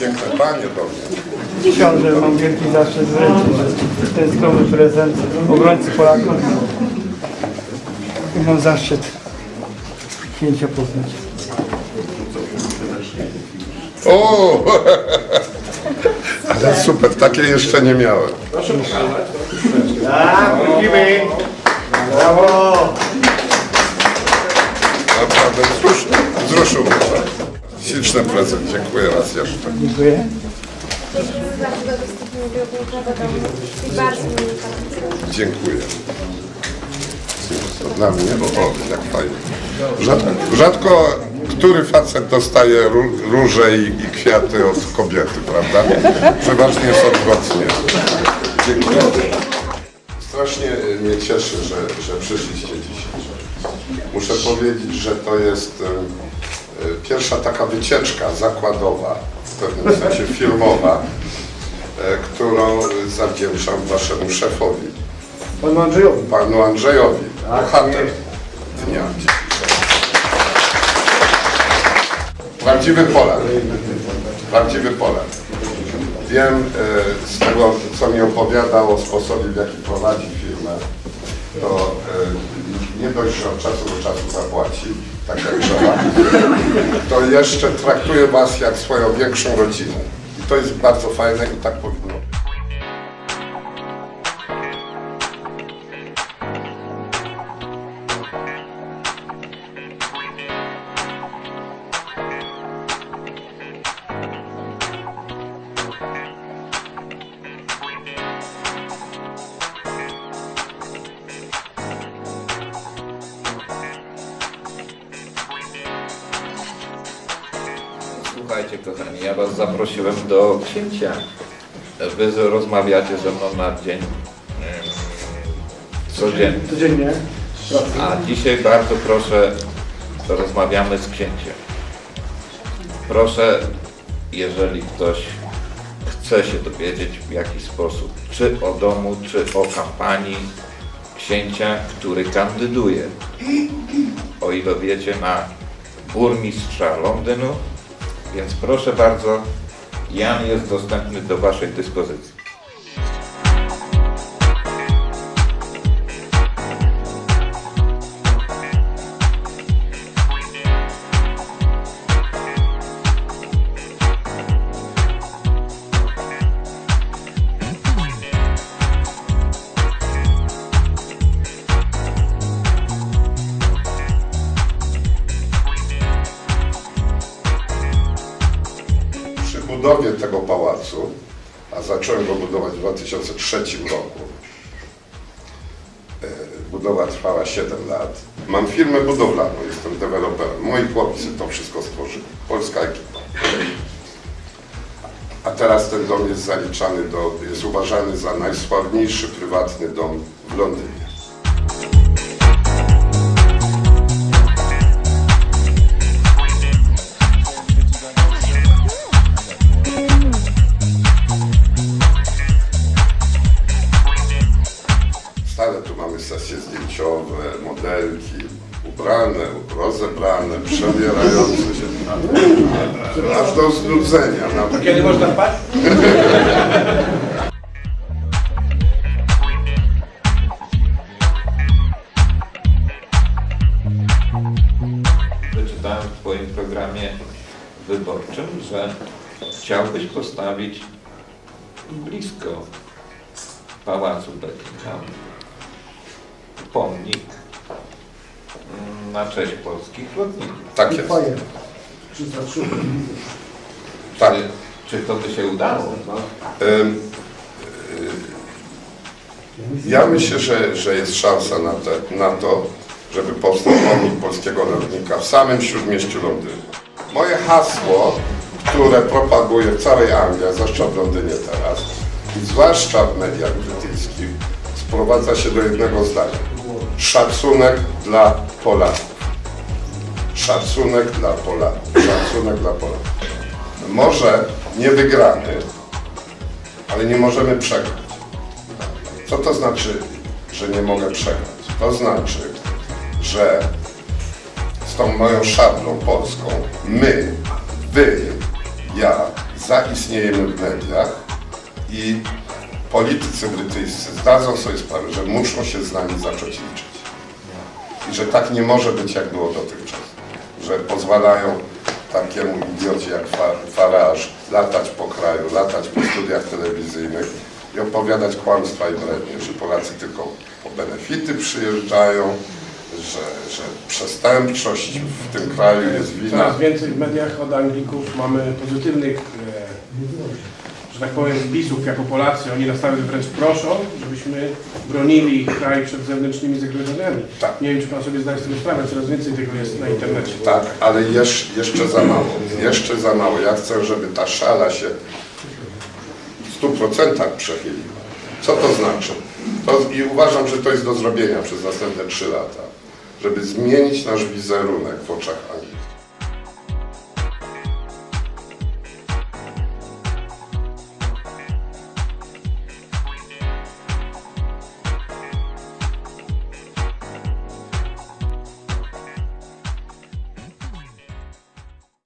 Zabranie do mnie. Książę, mam wielki zaszczyt wręczyć ten skromny prezent obrońcy Polaków. I mam zaszczyt księcia poznać. O! Ale super, takie jeszcze nie miałem. Naprawdę Dziękuję raz jeszcze. Dziękuję. Dziękuję. To dla mnie, bo o, jak fajnie. Rzadko, rzadko który facet dostaje ró- róże i, i kwiaty od kobiety, prawda? Przeważnie są odwrotnie. Dziękuję. Strasznie mnie cieszy, że, że przyszliście dzisiaj. Muszę powiedzieć, że to jest pierwsza taka wycieczka zakładowa, w pewnym sensie firmowa, y, którą zawdzięczam waszemu szefowi Panu Andrzejowi. panu Andrzejowi, bohater dnia. Prawdziwy Polak. Prawdziwy Polak. Wiem e, z tego, co mi opowiadał o sposobie, w jaki prowadzi firmę, to e, nie dość, że od czasu do czasu zapłaci, tak jak trzeba, to jeszcze traktuje was jak swoją większą rodzinę. I to jest bardzo fajne i tak powinno Słuchajcie kochani, ja was zaprosiłem do księcia. Wy rozmawiacie ze mną na dzień codziennie. Codziennie. A dzisiaj bardzo proszę, rozmawiamy z księciem. Proszę, jeżeli ktoś chce się dowiedzieć w jaki sposób, czy o domu, czy o kampanii księcia, który kandyduje, o ile wiecie, na burmistrza Londynu, więc proszę bardzo, Jan jest dostępny do Waszej dyspozycji. Budowie tego pałacu, a zacząłem go budować w 2003 roku, e, budowa trwała 7 lat. Mam firmę budowlaną, jestem deweloperem. Moi chłopcy to wszystko stworzyli. Polska ekipa. A teraz ten dom jest zaliczany do, jest uważany za najsławniejszy prywatny dom w Londynie. Aż do znudzenia. Nawet. Kiedy można spać? Wyczytałem w Twoim programie wyborczym, że chciałbyś postawić blisko Pałacu Buckingham pomnik mm, na cześć polskich lotników. Tak jest. Fajer. 303. Tak. Czy, czy to by się udało? Ym, y, Ja myślę, że, że jest szansa na, te, na to, żeby powstał pomnik polskiego lotnika w samym śródmieściu Londynu. Moje hasło, które propaguję w całej Anglii, zwłaszcza w Londynie teraz, i zwłaszcza w mediach brytyjskich, sprowadza się do jednego zdania. Szacunek dla Polaków. Szacunek dla Polaków. Szacunek dla Polaków. Może nie wygramy, ale nie możemy przegrać. Co to znaczy, że nie mogę przegrać? To znaczy, że z tą moją szablą polską my, wy, ja zaistniejemy w mediach i politycy brytyjscy zdadzą sobie sprawę, że muszą się z nami zacząć liczyć. I że tak nie może być, jak było dotychczas. Że pozwalają takiemu idiocie jak Fa- Farage latać po kraju, latać po studiach telewizyjnych i opowiadać kłamstwa i brednie, że Polacy tylko po benefity przyjeżdżają, że, że przestępczość w tym kraju jest wina. Coraz więcej w mediach od Anglików mamy pozytywnych, e, że tak powiem, wpisów jako Polacy. Oni nas nawet wręcz proszą, żebyśmy bronili kraj przed zewnętrznymi zagrożeniami. Tak. Nie wiem, czy Pan sobie zdaje z tego sprawę, coraz więcej tego jest na internecie. Tak, ale jesz, jeszcze za mało. Jeszcze za mało. Ja chcę, żeby ta szala się w 100% przechyliła. Co to znaczy? To, I uważam, że to jest do zrobienia przez następne 3 lata. Żeby zmienić nasz wizerunek w oczach Anglii.